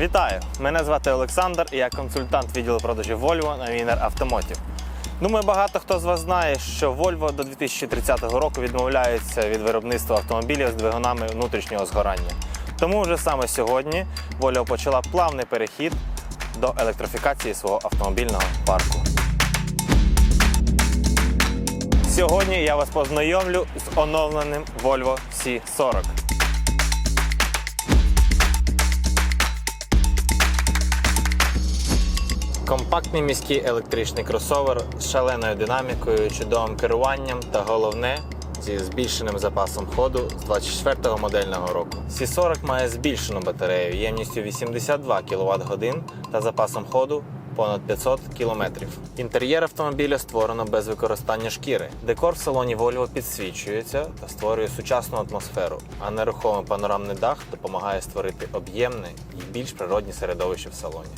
Вітаю! Мене звати Олександр і я консультант відділу продажів Volvo на Wiener Automotive. Думаю, багато хто з вас знає, що Volvo до 2030 року відмовляється від виробництва автомобілів з двигунами внутрішнього згорання. Тому вже саме сьогодні Volvo почала плавний перехід до електрифікації свого автомобільного парку. Сьогодні я вас познайомлю з оновленим Volvo C40. Компактний міський електричний кросовер з шаленою динамікою, чудовим керуванням та головне зі збільшеним запасом ходу з 24-го модельного року. C40 має збільшену батарею ємністю 82 кВт годин та запасом ходу понад 500 км. Інтер'єр автомобіля створено без використання шкіри. Декор в салоні Volvo підсвічується та створює сучасну атмосферу, а нерухомий панорамний дах допомагає створити об'ємне і більш природні середовище в салоні.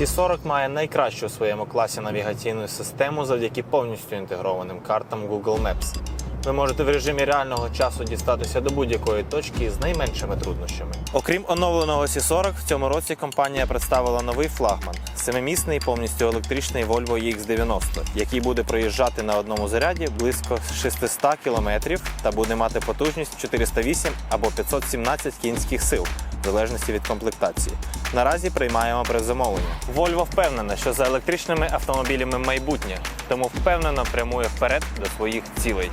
C40 має найкращу у своєму класі навігаційну систему завдяки повністю інтегрованим картам Google Maps. Ви можете в режимі реального часу дістатися до будь-якої точки з найменшими труднощами. Окрім оновленого C40, в цьому році компанія представила новий флагман семимісний повністю електричний Volvo EX90, який буде проїжджати на одному заряді близько 600 км та буде мати потужність 408 або 517 кінських сил залежності від комплектації. Наразі приймаємо при замовленні. Volvo впевнена, що за електричними автомобілями майбутнє, тому впевнено прямує вперед до своїх цілей.